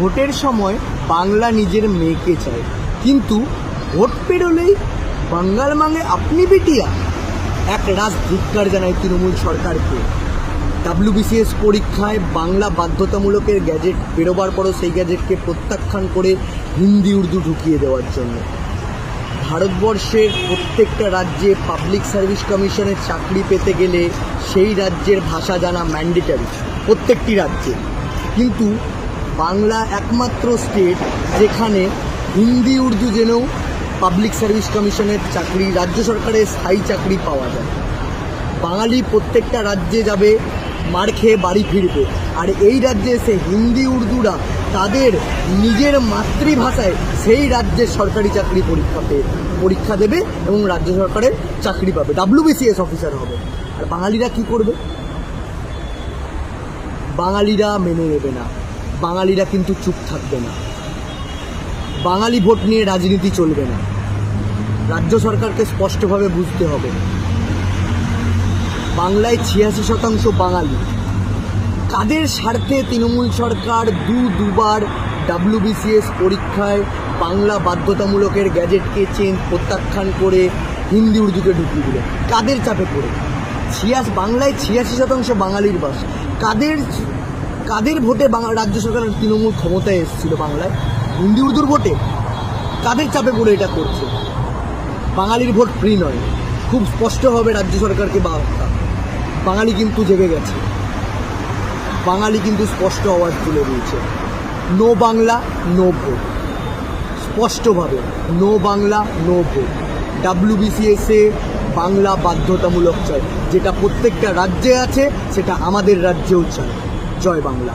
ভোটের সময় বাংলা নিজের মেয়েকে চায়। কিন্তু ভোট পেরোলেই বাঙ্গাল মাঙে আপনি বিটিয়া এক রাজ ধিক্কার জানায় তৃণমূল সরকারকে। ডাব্লিউবিসিএস পরীক্ষায় বাংলা বাধ্যতামূলকের গ্যাজেট বেরোবার পরও সেই গ্যাজেটকে প্রত্যাখ্যান করে হিন্দি, উর্দু ঢুকিয়ে দেওয়ার জন্য। ভারতবর্ষের প্রত্যেকটা রাজ্যে পাবলিক সার্ভিস কমিশনের চাকরি পেতে গেলে সেই রাজ্যের ভাষা জানা ম্যান্ডেটারি প্রত্যেকটি রাজ্যে। কিন্তু বাংলা একমাত্র স্টেট যেখানে হিন্দি, উর্দু জেনেও পাবলিক সার্ভিস কমিশনের চাকরি, রাজ্য সরকারের স্থায়ী চাকরি পাওয়া যায়। বাঙালি প্রত্যেকটা রাজ্যে যাবে, মার খেয়ে বাড়ি ফিরবে। আর এই রাজ্যে এসে হিন্দি, উর্দুরা তাদের নিজের মাতৃভাষায় সেই রাজ্যের সরকারি চাকরি পরীক্ষা পেয়ে পরীক্ষা দেবে এবং রাজ্য সরকারের চাকরি পাবে। ডাব্লিউবিসিএস অফিসার হবে। আর বাঙালিরা কি করবে? বাঙালিরা মেনে নেবে না। বাঙালিরা কিন্তু চুপ থাকবে না। বাঙালি ভোট নিয়ে রাজনীতি চলবে না। রাজ্য সরকারকে স্পষ্টভাবে বুঝতে হবে। বাংলায় ছিয়াশি শতাংশ বাঙালি। কাদের স্বার্থে তৃণমূল সরকার দু দুবার ডাব্লিউবিসিএস পরীক্ষায় বাংলা বাধ্যতামূলকের গ্যাজেটকে চেঞ্জ প্রত্যাখ্যান করে হিন্দি উর্দুকে ঢুকিয়ে দিল। কাদের চাপে পড়ে? ছিয়াশ বাংলায় ছিয়াশি শতাংশ বাঙালির বাস। কাদের কাদের ভোটে বাংলা রাজ্য সরকারের তৃণমূল ক্ষমতায় এসেছিল বাংলায়? হিন্দি, উর্দুর ভোটে? কাদের চাপে পড়ে এটা করছে? বাঙালির ভোট ফ্রি নয়। খুব স্পষ্টভাবে রাজ্য সরকারকে বার্তা বাঙালি কিন্তু জেগে গেছে। বাঙালি কিন্তু স্পষ্ট আওয়াজ তুলে দিয়েছে। No Bangla, no vote. স্পষ্টভাবে, নো বাংলা, নো ভোট। ডাব্লিউবিসিএসে বাংলা বাধ্যতামূলক চাই। যেটা প্রত্যেকটা রাজ্যে আছে, সেটা আমাদের রাজ্যেও চাই। জয় বাংলা।